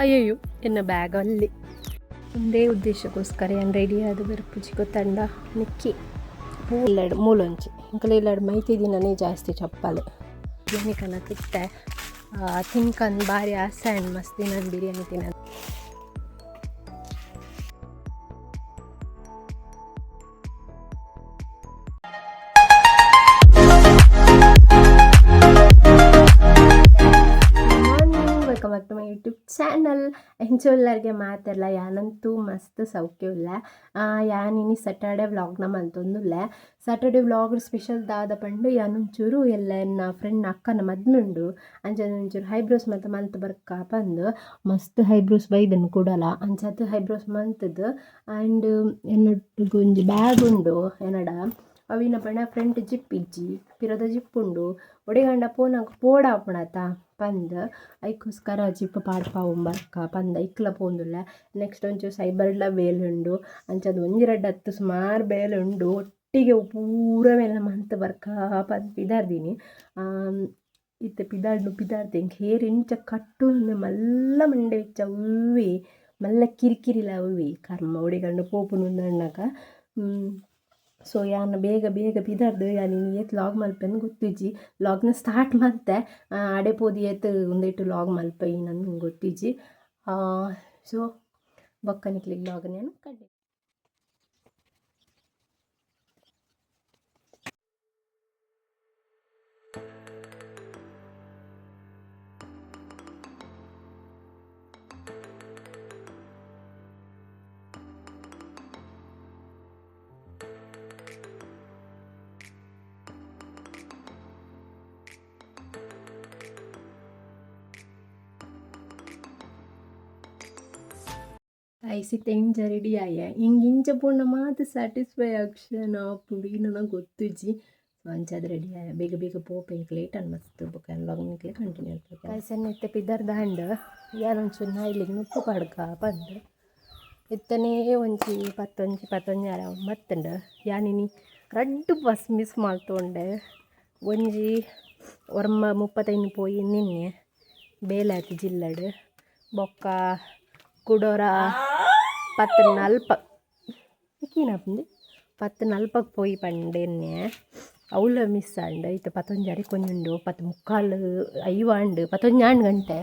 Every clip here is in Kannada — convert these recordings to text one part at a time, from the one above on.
ಅಯ್ಯಯ್ಯೋ ಎನ್ನ ಬ್ಯಾಗ್ ಅಲ್ಲಿ ಒಂದೇ ಉದ್ದೇಶಕ್ಕೋಸ್ಕರ ಏನು ರೆಡಿ ಆದ ಬೆರಪುಚಿಕೊ ತಂಡ ನಿಕ್ಕಿ ಇಲ್ಲಡು ಮೂಲೊಂಚಿ ಇಂಕಲ ಇಲ್ಲಡು ಮೈತಿ ದಿನನೇ ಜಾಸ್ತಿ ಚಪ್ಪಲು ಬಿರಿಯಾನಿ ಕನ ತಿತ್ತೆ ತಿನ್ಕಂದು ಭಾರಿ ಆಸೆ ಅಂಡ್ ಮಸ್ತ್ ದಿನ ಬಿರಿಯಾನಿ ತಿನ್ನ ಚಾನಲ್ ಎಂಚೋಲ್ಲರಿಗೆ ಮಾತಿರಲ್ಲ ಯಾನಂತೂ ಮಸ್ತ್ ಸೌಖ್ಯವಿಲ್ಲ ಯಾನಿನಿ ಸಟರ್ಡೆ ವ್ಲಾಗ್ನ ಮಂತೊಂದುಲ್ಲೆ. ಸಾಟರ್ಡೆ ವ್ಲಾಗ್ ಸ್ಪೆಷಲ್ ದಾದ ಪಂಡು ಯಾನೊಂಚೂರು ಎಲ್ಲ ನನ್ನ ಫ್ರೆಂಡ್ ಅಕ್ಕನ ಮದ್ನುಂಡು. ಅಂಚನೆ ಒಂಚೂರು ಹೈಬ್ರೋಸ್ ಮತ್ತು ಮಂತ್ ಬರ್ಕ ಬಂದು ಮಸ್ತ್ ಹೈಬ್ರೋಸ್ ಬೈದನ್ನು ಕೊಡಲ್ಲ ಅಂಚತ್ತು ಹೈಬ್ರೋಸ್ ಮಂತದ್ದು ಆ್ಯಂಡ್ ಎನ್ನೊಟ್ಟಿಗೆ ಒಂಜಿ ಬ್ಯಾಗ್ ಉಂಡು ಎನ್ನಡ ಅವಿನ ಪಂಡ ಫ್ರಂಟ್ ಜಿಪ್ ಇಜ್ಜಿ, ಪಿರದ ಜಿಪ್ಪುಂಡು ಒಡೆಗಂಡ ಪೋನಾಗ ಪೋಡ ಆಪಣತ ಪಂದ್, ಐಕೋಸ್ಕರ ಜಿಪ್ ಪಾಡ್ಪಾವು ಬರ್ಕ ಪಂದ ಐಕ್ಲ ಪೋಂದುಲ್ಲ. ನೆಕ್ಸ್ಟ್ ಒಂಚೂರು ಸೈಬರ್ಲ ಬೇಲುಂಡು, ಅಂಚದು ಒಂಜಿ ರಡ್ಡ್ ಹತ್ತು ಸುಮಾರು ಬೇಲುಂಡು, ಒಟ್ಟಿಗೆ ಪೂರ ಮೇಲೆ ಮಂತ್ ಬರ್ಕ ಪಂದ್ ಪಿದಾರ್ದಿನಿ. ಇತ್ತೆ ಪಿದಾಡ್ನು ಪಿದಾರ್ದೆ ಹೇರ್ ಇಂಚ ಕಟ್ಟು ಮಲ್ಲ ಮಂಡೆ ಇಚ್ಚ ಉವ್ವಿ, ಮಲ್ಲ ಕಿರಿಕಿರಿಲ ಅವ್ವಿ ಕರ್ಮ ಒಡೆಗಂಡು ಪೋಪುನು ಅಣ್ಣಗ ಸೊ ಯಾನ್ ಬೇಗ ಬೇಗ ಬಿದರ್ದು, ಯಾ ನೀನು ಏತ್ ಲಾಗ್ ಮಲ್ಪೆನ್ ಗೊತ್ತಿಜ್ಜಿ. ಲಾಗ್ನ ಸ್ಟಾರ್ಟ್ ಮತ್ತೆ ಅಡೆ ಪೋದಿ ಏತ್ ಒಂದೇಟು ಲಾಗ್ ಮಲ್ಪ ನಂಗೆ ಗೊತ್ತಿಜ್ಜಿ ಸೊ ಬಕ್ಕನಿಕ್ಲಿಗೆ ಲಾಗ್ ನಾನು ಕಡ್ಡೆ. ಐಸಿತ್ತೆ ಇಂಚ ರೆಡಿ ಆಯ ಹಿಂಗೆ ಇಂಚ ಪೂರ್ಣ ಮಾತು ಸ್ಯಾಟಿಸ್ಫೈ ಆಕ್ಷನ್ ಪುಡಿ ನನಗೆ ಗೊತ್ತಿಜ್ಜಿ ಸೊ ಅಂಚದು ರೆಡಿ ಆಯ ಬೇಗ ಬೇಗ ಪೋಪೆ ಇಂಕ್ ಲೇಟ್ ಅನ್ ಮಸ್ತ್ ಬುಕ್ ಲಾಗ್ ನಿಕ್ಲೆ ಕಂಟಿನ್ಯೂ ಆಗ್ತದೆ ಕಾಯ್ಸನ್ನ ಇತ್ತೆ ಪಿದರ್ದ ಹಂಡ ಯಾನೊಂಚೂರು ನಾಯಿಲಿಗೆ ಮುಪ್ಪು ಪಡ್ಕ ಬಂದು ಇತ್ತನೇ ಒಂಜಿ ಪತ್ತೊಂಜಿ ಪತ್ತೊಂಜಾರ ಮತ್ತಂಡ ಯಾನಿನಿ ರಡ್ಡು ಬಸ್ ಮಿಸ್ ಮಾಡ್ತೊಂಡೆ ಒಂಜಿ ಒರ್ಮ ಮುಪ್ಪತ್ತೈದು ಪೋಯಿ ನಿನ್ನೆ ಬೇಲಾತಿ ಜಿಲ್ಲಡ್ ಬೊಕ್ಕ ಕುಡೋರ ಪತ್ತು ನಲ್ಪ ಏನಪ್ಪಂದು ಪತ್ತು ನಲ್ಪಕ್ಕೆ ಪೋಯಿ ಪಂಡೆನ್ನೆ ಅವಳ ಮಿಸ್ ಆಂಡ್ ಇತ್ತು ಪತ್ತೊಂಜಾರಿ ಕೊಂಜುಂಡು ಪತ್ತು ಮುಕ್ಕಾಲು ಐವಾಂಡು ಪತ್ತೊಂಜಾಂಡು ಗಂಟೆ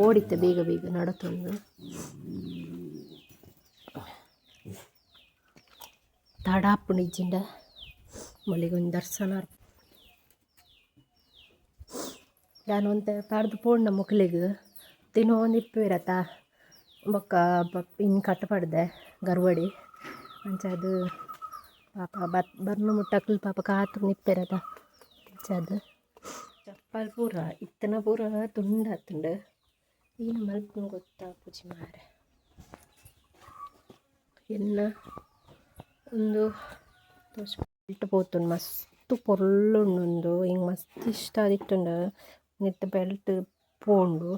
ಓಡಿತ್ತು ಬೇಗ ಬೇಗ ನಡತೊಂದು ತಡಾಪುಂಡು ಇಜ್ಜಿಂಡ ಮಳಿಗೊಂದು ದರ್ಶನ ನಾನು ಒಂದು ತಡ್ದು ಪೋಂಡ ಮುಕ್ಲಿಗೆ ತಿನ್ನೋ ಒಂದು ಇಪ್ಪು ಇರತ್ತ ಬೊಕ್ಕ ಇನ್ನು ಕಟ್ಟಪಡ್ದೆ ಗರ್ವಡಿ. ಅಂಚಾದ್ ಪಾಪ ಬತ್ ಬರ್ನು ಮುಟ್ಟಕ್ಲು ಪಾಪ ಕಾತು ನಿಪ್ಪಿರದ ಅಂಚದು ಚಪ್ಪಲ್ ಪೂರ, ಇತ್ತನ ಪೂರ ತುಂಡ ಹತ್ತುಂಡು. ಏನು ಮಲ್ಪು ಗೊತ್ತಾ ಪೂಜಿ ಮಾರೆ. ಎನ್ನ ಒಂದು ಇಟ್ಟು ಪೋತುಂಡು ಮಸ್ತ್ ಪೊರ್ಲುಂಡು ಹಿಂಗೆ ಮಸ್ತ್ ಇಷ್ಟ ಆದಿತ್ತುಂಡು. ನಿತ್ತ ಬೆಲ್ಟ್ ಪೋಂಡು.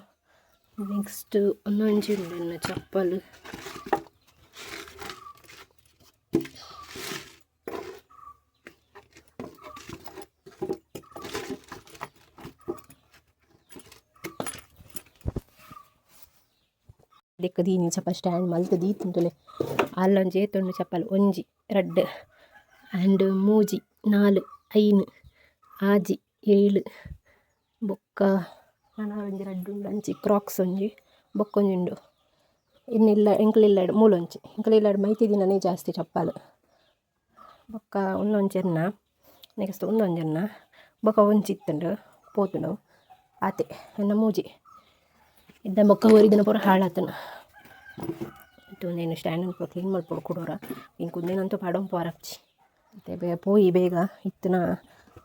ನೆಕ್ಸ್ಟ್ ಒಂದೊಂಜಿ ಉಂಡು ಚಪ್ಪಲ್ ದೆಕ್ಕ ದೀನಿ ಚಪ್ಪ ಸ್ಟ್ಯಾಂಡ್ ಮಲ್ತು ದೀತುಂಟುಲೆ ಅಲ್ಲೊಂಜಿ ಏತುಂಡು ಚಪ್ಪಲ್ ಒಂಜಿ ರಡ್ಡ್ ಆ್ಯಂಡ್ ಮೂಜಿ ನಾಲ್ ಐನ್ ಆಜಿ ಏಳು ಬೊಕ್ಕ ಹಣ ಒಂಜಿ ರಡ್ಡ್ ಉಂಡು, ಅಂಚಿ ಕ್ರಾಕ್ಸ್ ಒಂಜಿ ಬೊಕ್ಕೊಂಜುಂಡು ಇನ್ನಿಲ್ಲ ಎಂಕ್ಲಿಲ್ಲಡ್ ಮೂಲೊಂಚಿ. ಎಂಕ್ಲಿಲ್ಲಡ್ ಮೈತಿ ದಿನನೇ ಜಾಸ್ತಿ ಚಪ್ಪಲ್. ಬೊಕ್ಕ ಉನ್ನೊಂಚೆನ್ನ ನೆಕ್ಸ್ಟ್ ಉನ್ನೊಂಜನ್ನ ಬೊಕ್ಕ ಒಂಚಿತ್ತುಂಡು ಪೋತುಂಡು, ಆತೆ ಎನ್ನ ಮೂಜಿ. ಇದ್ದ ಬೊಕ್ಕ ಒರಿದಿನ ಪೂರ ಹಾಳಾತನ ಇದು నేను ಸ್ಟ್ಯಾಂಡ್ ಅನ್ಕೋ ಕ್ಲೀನ್ ಮಾಡ್ಕೊಡು, ಕೊಡೋರ. ಇನ್ನು ಕುಂದೇನಂತೂ ಪಾಡೋಂ ಪೋರಪ್ಚಿ ಮತ್ತೆ ಬೇ, ಪೋಯಿ ಬೇಗ ಇತ್ತನ,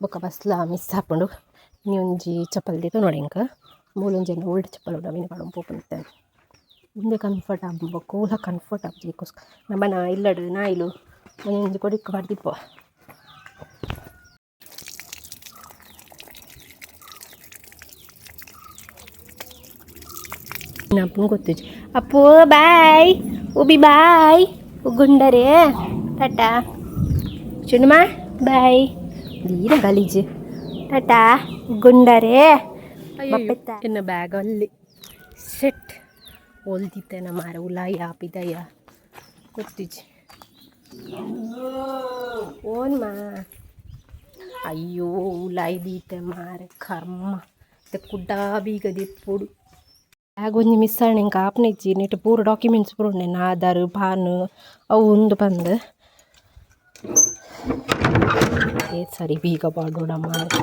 ಬೊಕ್ಕ ಬಸ್ಲ ಮಿಸ್ ಹಾಕೊಂಡು ಇನ್ನೊಂಜಿ ಚಪ್ಪಲ್ ನೋಡಿ ನೋಡಿ ಇಂಕ ಮೂಲೊಂಜಿ ಓಲ್ಡ್ ಚಪ್ಪಲ್ ಉಂಡು ಅವಿನ ಪಾಡೋಂ ಪೋಪುಂತೆ ಮುಂದೆ ಕಂಫರ್ಟ್ ಆಗ್ಬೇಕು ಕೂಲ ಕಂಫರ್ಟ್ ಆಗ್ಬೇಕೋಸ್ಕರ ನಮ್ಮನ ಇಲ್ಲಡು ನಾಯಿಲು ಒಂದೊಂದು ಕೊಡಿಕ್ ಮಾಡ್ದಿಪ್ಪ ಅಪ್ಪನ ಗೊತ್ತಿಜ್ಜಿ ಅಪ್ಪು ಬಾಯ್ ಉಬಿ ಬಾಯ್ ಉಗುಂಡರೆ ಟಾಟಾ ಚುಣ್ಮಾ ಬಾಯ್ ದೀರ ಗಲೀಜು ಟಾಟಾ ಗುಂಡರೆ ಬ್ಯಾಗ್ ಅಲ್ಲಿ ಸೆಟ್ ಹೊಲ್ದಿತ್ತೆ ಮಾರ ಉಲಾಯಿ ಆಪಿದಯ್ಯ ಗೊತ್ತಿಜ್ಜಿ. ಓನ್ ಮಾ ಅಯ್ಯೋ ಉಲಾಯಿ ದೀತೆ ಮಾರೆ ಕರ್ಮ. ಮತ್ತೆ ಕುಡ್ಡಾ ಬೀಗ ದಿಪ್ಪುಡು ಬ್ಯಾಗ್ ಒಂಜಿ ಮಿಸ್ ಆಣೆ ಇಂಕ ಆಪ್ನ ಇಜ್ಜಿ. ನೆಟ್ ಪೂರ ಡಾಕ್ಯುಮೆಂಟ್ಸ್ ಪೂರ ಉಂಡೆ ಆಧಾರ್ ಪಾನ್ ಅವು ಉಂದು ಬಂದು. ಏ ಸರಿ ಬೀಗ ಬಾಡೋಣ ಮಾರೆ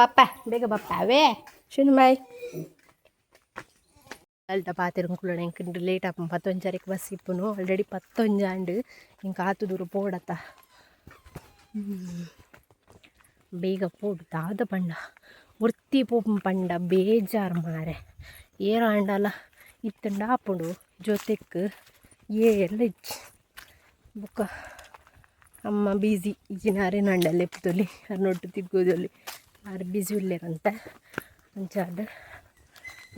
ಬಪ್ಪ ಬೇಗ ಬಪ್ಪ ಅವೇ ಶುನು ಬಾಯ್ ಅಲ್ಟ ಪಾತಿರಂಕುಲಡ ಇಂಕ ಲೇಟ್ ಆಪ ಪತ್ತೊಂಜಾರಿಕ್ ಬಸ್ ಇಪ್ಪುನು ಆಲ್ರೆಡಿ ಪತ್ತೊಂಜಾಂಡು ಇಂಕ ಆತು ದೂರ ಪೋಡತ್ತ. ಬೇಗ ಪೋಡು ದಾದ ಪಂಡ ಒರ್ತಿ ಪೋಪು ಪಂಡ ಬೇಜಾರು ಮಾರೆ. ಏರಾಂಡಲ ಇತ್ತಂಡ ಆಪುಂಡು ಜೊತೆಕ್ ಏಲ್ಲ ಇಚ್ಚಿ ಬುಕ್ಕ ಅಮ್ಮ ಬೀಸಿ ಇಜಿನಾರೆ ನಂಡಲ್ಲಿ ಎಪ್ಪುತ್ತೊಲಿ ಅರ್ನೊಟ್ಟು ತಿಕ್ಕೋದಲ್ಲಿ ಆರು ಬಿಸಿ ಉಳ್ಳೇರಂತ ಅಂಚಾದ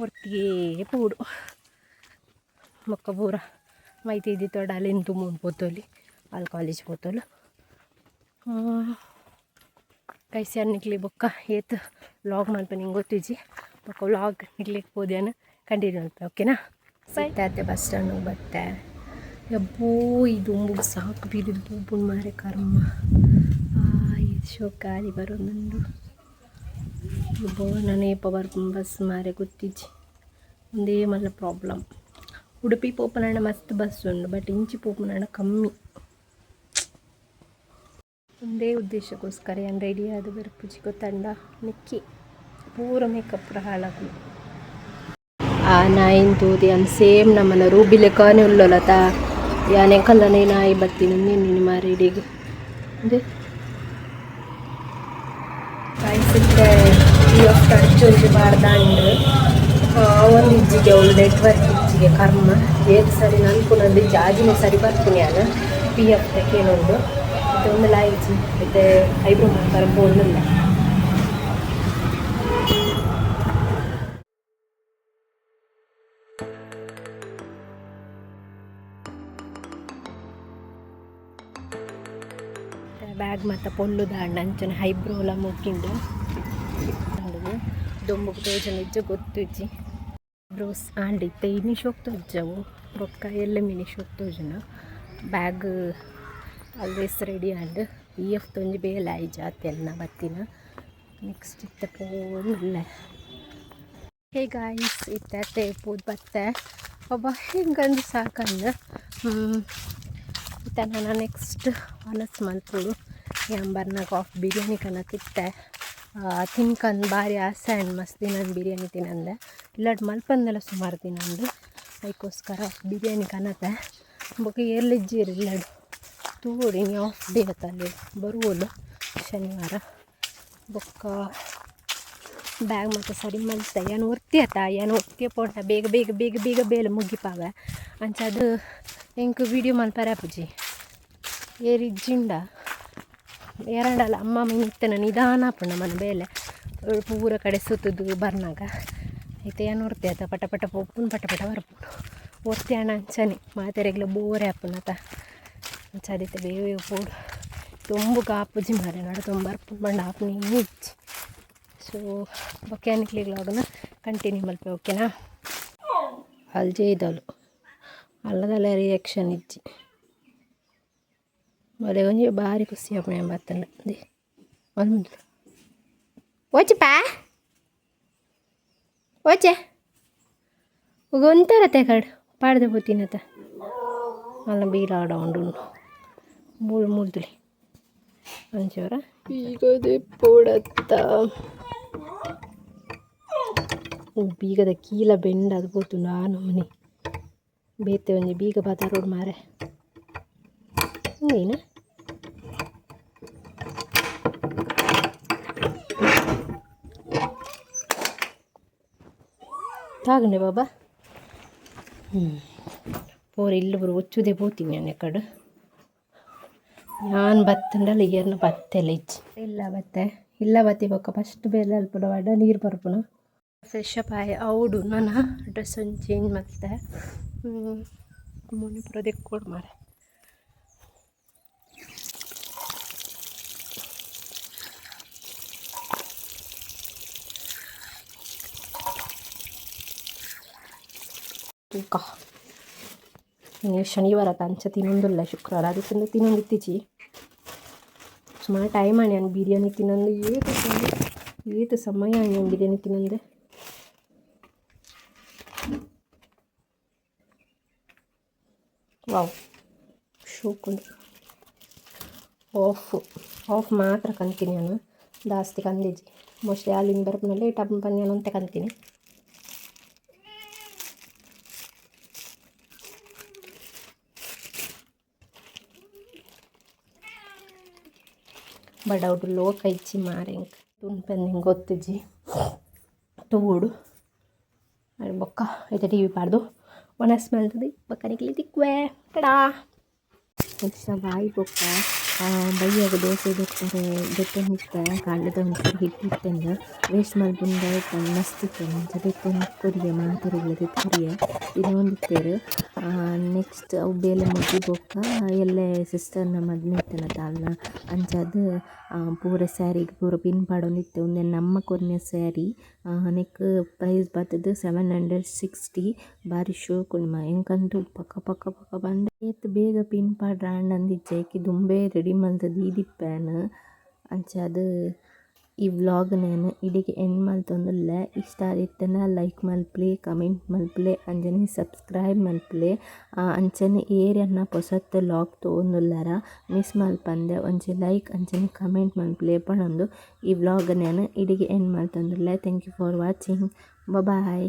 ಒಟ್ಟಿಗೆ ಪೂಡು. ಮೊಕ್ಕ ಪೂರ ಮೈತಿ ಇದ್ದಿ ತೊಡಾಲಿ ತುಂಬ ಪೋತೋಲಿ ಅಲ್ಲಿ ಕಾಲೇಜ್ ಪೋತೋಲು. ಕೈಸ್ಯಾರ ನಿಕ್ಲಿ ಬೊಕ್ಕ ಏತ್ ಲಾಗ್ ಮಲ್ಪ ನಿಂಗೆ ಗೊತ್ತಿಜಿ ಬೊಕ್ಕ ಲಾಗ್ ನಿಕ್ಲಿಕ್ಕೆ ಹೋದ್ಯಾನ ಕಂಟಿನ್ಯೂ ಮಲ್ಪ ಓಕೆನಾ ಸೈತಾತೆ ಬಸ್ ಸ್ಟ್ಯಾಂಡ್ ಬತ್ತೆ. ಯಬ್ಬೋ ಇದು ಒಂಬುಡು ಸಾಕು ಬೀರಿದು ಪೂಪುಣ್ ಮಾರೆ ಕರ್ಮ. ಆ ಇದು ಶೋಕಾಲಿ ಗಾಳಿ ಬರೋದುಂಡು ಏಪ ಪವರ್ ಬಸ್ ಮಾರೆ ಗೊತ್ತಿಜ್ಜಿ ಒಂದೇ ಮಲ್ಲ ಪ್ರಾಬ್ಲಮ್ ಉಡುಪಿ ಪೋಪನಣ್ಣ ಮಸ್ತ್ ಬಸ್ ಉಂಡು ಬಟ್ ಇಂಚಿ ಪೋಪನಣ್ಣ ಕಮ್ಮಿ. ಒಂದೇ ಉದ್ದೇಶಕ್ಕೋಸ್ಕರ ಏನು ರೆಡಿ ಆದ ಬರ್ಪುಜಿ ಗೊತ್ತಂಡ ನಿಕ್ಕಿ ಪೂರ ಮೇಕಪ್ ಹಾಳಾಗಲಿ. ಆ ನಾಯಿನ್ ತೂದಿ ಅನ್ ಸೇಮ್ ನಮ್ಮನ ರೂಬಿಲೆ ಕಾನೆ ಉಳ್ಳೋಲತ? ಯಾನೆ ಕಲ್ಲನೆ ನಾಯಿ ಬತ್ತೀನಿ ನಿನ್ನ ಮಾರಿಡಿಗೆ ಅದೇ. ಕಾಯಿಸಿಟ್ಟೆ ಈ ಅಷ್ಟು ಬಾಡ್ದಾಂಡು ಒಂದು ಇಜ್ಜಿಗೆ ಅವಳು ನೆಟ್ವರ್ಕ್ ಇಜ್ಜಿಗೆ, ಕರ್ಮ. ಏದು ಸರಿ ನನ್ಕುನಂದು ಜಾಜಿನ ಸರಿ ಬರ್ತೀನಿ ಆಗ ಪಿ ಎಫ್ ಕೇಳೋದು. ಮತ್ತೆ ಒಂದು ಲಾಯಿಜಿ ಮತ್ತೆ ಐಬ್ರೋ ಮಾಡ್ತಾರೆ ಬೋರ್ನಿಲ್ಲ ಬ್ಯಾಗ್ ಮತ್ತು ಪೊಲ್ಲು ಅಂಚನ ಹೈಬ್ರೋಲ ಮುಗ್ಗಿಂಡು ದೊಂಬುಗೆ ತೋಜನ ಇಜ್ಜ ಗೊತ್ತಿಜ್ಜಿ ಬ್ರೋಸ್ ಆಂಡಿತ್ತೆ ಇನಿಶ್ ಹೋಗ್ತೋಜ್ಜವು ರೊಕ್ಕ ಎಲ್ಲ ಮಿನಿಶ್ ಹೋಗ್ತೋಜನ ಬ್ಯಾಗ್ ಆಲ್ವೇಸ್ ರೆಡಿ ಆಂಡ್ ಇ ಎಫ್ ತೊಂಜಿ ಬೇಲೆ ಆಯ್ ಜಾತೆಲ್ಲ ಬತ್ತಿನ. ನೆಕ್ಸ್ಟ್ ಇತ್ತ ಪೋಲ್ಲ ಹೇ ಗಾಯ್ಸ್ ಇತ್ತೆ ಪೂದ್ ಬತ್ತೆ. ಒಬ್ಬ ಹಿಂಗಂದು ಸಾಕಂದ? ಇತ್ತ ನಾನು ನೆಕ್ಸ್ಟ್ ಒನಸ್ ಮಲ್ಪುಡು ಎಂಬರ್ನಾಗ ಆಫ್ ಬಿರಿಯಾನಿ ಕನ ತಿನ್ಕಂದು ಭಾರಿ ಆಸೆ ಆ್ಯಂಡ್ ಮಸ್ತ್ ದಿನ ಬಿರಿಯಾನಿ ತಿನ್ನಂದೆ. ಇಲ್ಲಾಡ್ ಮಲ್ಪಂದೆಲ್ಲ ಸುಮಾರು ತಿನ್ನಂದು. ಅದಕ್ಕೋಸ್ಕರ ಬಿರಿಯಾನಿ ಕನತೆ. ಬೊಕ್ಕ ಏರ್ಲಿಜ್ಜೀರಿ ಇಲ್ಲಡ್ ತೂಡಿ ನೀವು ಆಫ್ ಡೇ ಅಲ್ಲಿ ಬರುವುದು ಶನಿವಾರ. ಬೊಕ್ಕ ಬ್ಯಾಗ್ ಮತ್ತು ಸರಿ ಮಲ್ತ. ಏನು ಒರ್ತಿಯತ್ತ ಏನು ಒತ್ತಿ ಪೋಟ? ಬೇಗ ಬೇಗ ಬೇಗ ಬೇಗ ಬೇಲೆ ಮುಗಿಪಾವ. ಅಂಚದು ಎಂಕ್ ವಿಡಿಯೋ ಮಲ್ಪರ ಪೂಜಿ? ಏರಿಜ್ಜಿಂಡ ಎರಡಲ್ಲ, ಅಮ್ಮ ಮಿತ್ತನ ನಿಧಾನ ಪುಣ್ಣ ಮನ ಬೇಲೆ. ಪೂರ ಕಡೆ ಸುತ್ತದು ಬರ್ನಾಗ. ಐತೆ ಏನು ಹೊರ್ತೆ ಆತ? ಪಟ ಪಟ ಪೊಪ್ಪುನ್ ಪಟ ಪಟ ಬರ್ಪುಂಡು ಒರ್ತೆ ಅಣ್ಣ, ಅಂಚನೆ. ಮಾತೆರೆಗ್ಲ ಬೋರೆ ಆಪುನತ ಅಂಚದಿತ್ತೆ ಬೇಗ ಪೋಡು. ತುಂಬು ಕಾಪುಜಿ ಮಾರೆ ನಾಡು, ತುಂಬ ಬರ್ಪುಂಡು ಬಂಡ ಆಪುನಿ ಇಚ್ಚಿ. ಸೊ ಬೊಕ್ಯಾನಿಕ್ಲಿಗ್ಲಾಗನ ಕಂಟಿನ್ಯೂ ಮಲ್ಪೆ ಓಕೆನಾ ಅಲ್ಜೆ ಇದಲು ಅಲ್ಲದಲ್ಲ ರಿಯಾಕ್ಷನ್ ಇಜ್ಜಿ. ಒಲೆ ಒಂಜಿ ಭಾರಿ ಖುಷಿ ಆಪಣೆ ಬತ್ತಂಡ ದೇ ಒಂದು ಮುಂದೆ ಓಚಪ್ಪ ಓಚೆ ಒಂಥರ ತೆಗಡು ಪಾಡ್ದೆ ಹೋತಿನತ ಅಲ್ಲ ಬೀಲ ಆಡ ಉಂಡು ಮೂಳು ಮುಳ್ದುಲಿ ಅಂಚವರ ಬೀಗದೆ ಪೋಡತ್ತ ಬೀಗದ ಕೀಲ ಬೆಂಡ ಅದು ಬೋತು ನಾನು ಮನೆ ಬೇತೆ ಒಂಜಿ ಬೀಗ ಬಾತಾರೋಡು ಮಾರೆ ಹಂಗೇನ ತಾಗಂಡೆ ಬಾಬಾ ಹ್ಞೂ ಪೋರ್ ಇಲ್ಲೊಬ್ರು ಬರು ಒಚ್ಚುದೇ ಪೋತೀನಿ ನಾನು ಕಡೆ ನಾನು ಬತ್ತಂಡಲ್ಲ ಈರ್ನ ಬತ್ತೆಲ್ಲ ಇಚ್ಚಿ ಇಲ್ಲ ಬತ್ತೆ ಇಲ್ಲ ಬತ್ತಿ ಬೊಕ್ಕ ಫಸ್ಟ್ ಬೇರೆ ಅಲ್ಪಡ ವಡ ನೀರು ಬರ್ಪುನ ಫ್ರೆಶ್ ಅಪ್ ಆಯ್ ಅವಡು ನಾನು ಡ್ರೆಸ್ ಒಂದು ಚೇಂಜ್ ಮತ್ತೆ ಮುನಿ ಬರೋದಕ್ಕೆ ಕೊಡು ಮಾರೆ ತೂಕ ಶನಿವಾರ ತಂಚ ತಿನ್ನೊಂದಿಲ್ಲ, ಶುಕ್ರವಾರ. ಅದಕ್ಕಿಂತ ತಿನ್ನೊಂದು ಇತ್ತೀಚಿ ಸುಮಾರು ಟೈಮ್ ಆಣೆ ನಾನು ಬಿರಿಯಾನಿ ತಿನ್ನೊಂದು, ಏತು ಸಮಯ ಏತು ಸಮಯ ಆಣೆ ಬಿರಿಯಾನಿ ತಿನ್ನೊಂದು? ವಾವ್. ಶೋಕು ಆಫ್ ಆಫ್ ಮಾತ್ರ ಕಂತೀನಿ ನಾನು. ಜಾಸ್ತಿ ಕಂದಿಜ್ಜಿ ಮೋಸ್ಟ್ಲಿ ಅಲ್ಲಿಂದ ಬರ್ಪುನ ಲೇಟ್ ಆಗಿ ಅಂತ ಕಂತೀನಿ ಬಡವ್ಡು ಲೋಕ ಇಚ್ಚಿ ತುನ್ ತುನ್ಪೆನ್ ಹಿಂಗೆ ಗೊತ್ತಿಜ್ಜಿ. ತೂಡು ಬೊಕ್ಕ, ಐತೆ ಟಿ ವಿ ಪಾಡ್ದು. ಒಣ ಸ್ಮೆಲ್ತದೆ ಬಕ್ಕನಿಕ್ಲಿ ತಿಕ್ವೆ. ಕಡಾ ನೆಕ್ಸ್ಟ್ ಬಾಯಿ ಬೊಕ್ಕ ಬೈಯಾಗ ದೋಸೆ ದೊಡ್ತಾರೆ ದೊಡ್ಡ ಹಿಟ್ಟು ಕಾಂಡದ ಒಂಚೂರು ಇಟ್ಟಂದು ವೇಸ್ಟ್ ಮಾಡ್ಬಂದ ಮಸ್ತ್ ಇತ್ತೇನೆ ಜೊತೆ ಕೊರಿಯ, ಮಾತರಿಗಳ ಇದೊಂದು ಇದೊಂದಿತ್ತೇರು ನೆಕ್ಸ್ಟ್ ಅವು ಬೇಲೆ ಮುಗಿ ಬೊಕ್ಕ ಎಲ್ಲೆ ಸಿಸ್ಟರ್ನ ಮದುವೆ ಇತ್ತಲ್ಲ ದಾಲ್ನ ಅಂಚದು ಪೂರ ಸ್ಯಾರಿಗೆ ಪೂರ ಪಿನ್ ಪಾಡೊಂದಿತ್ತೆ ಒಂದೆ ನಮ್ಮ ಕೊರ್ನೆ ಸ್ಯಾರಿ ನೆಕ್ ಪ್ರೈಸ್ ಬರ್ತದ ಸೆವೆನ್ ಹಂಡ್ರೆಡ್ ಸಿಕ್ಸ್ಟಿ ಬಾರಿ ಶೋ ಉಂಡು ಎಂಕಂತೂ ಪಕ್ಕ ಪಕ್ಕ ಪಕ್ಕ ಬಂಡೆ ಏತ್ ಬೇಗ ಪಿನ್ ಪಾಡ್ರ ಅಂಡ್ ಅಂದಿಜ್ಜೆ ದುಂಬೆ ರೆಡಿ ಮಲ್ತದು ಅಂಚ ಅಂಚಾದ್ ಈ ವ್ಲಾಗ್ ನಾನು ಇಡಿಗೆ ಎಂಡ್ ಮಲ್ತೊಂದುಲ್ಲೆ ಇಷ್ಟ ಆದಿತ್ತನ ಲೈಕ್ ಮಲ್ಪಲಿ ಕಮೆಂಟ್ ಮಲ್ಪಲೆ ಅಂಜನೆ ಸಬ್ಸ್ಕ್ರೈಬ್ ಮಲ್ಪಲಿ ಅಂಚನೆ ಏರಿಯನ್ನ ಪೊಸತ್ ಲಾಗ್ ತಗೊಂದುಲ್ಲಾರ ಮಿಸ್ ಮಲ್ಪಂದೆ ಒಂಜಿ ಲೈಕ್ ಅಂಚನೆ ಕಮೆಂಟ್ ಮಲ್ಪಲಿ ಪಣೊಂದು ಈ ವ್ಲಾಗ್ ನಾನು ಇಡಿಗೆ end ಮಲ್ತೊಂದುಲ್ಲೆ thank you for watching bye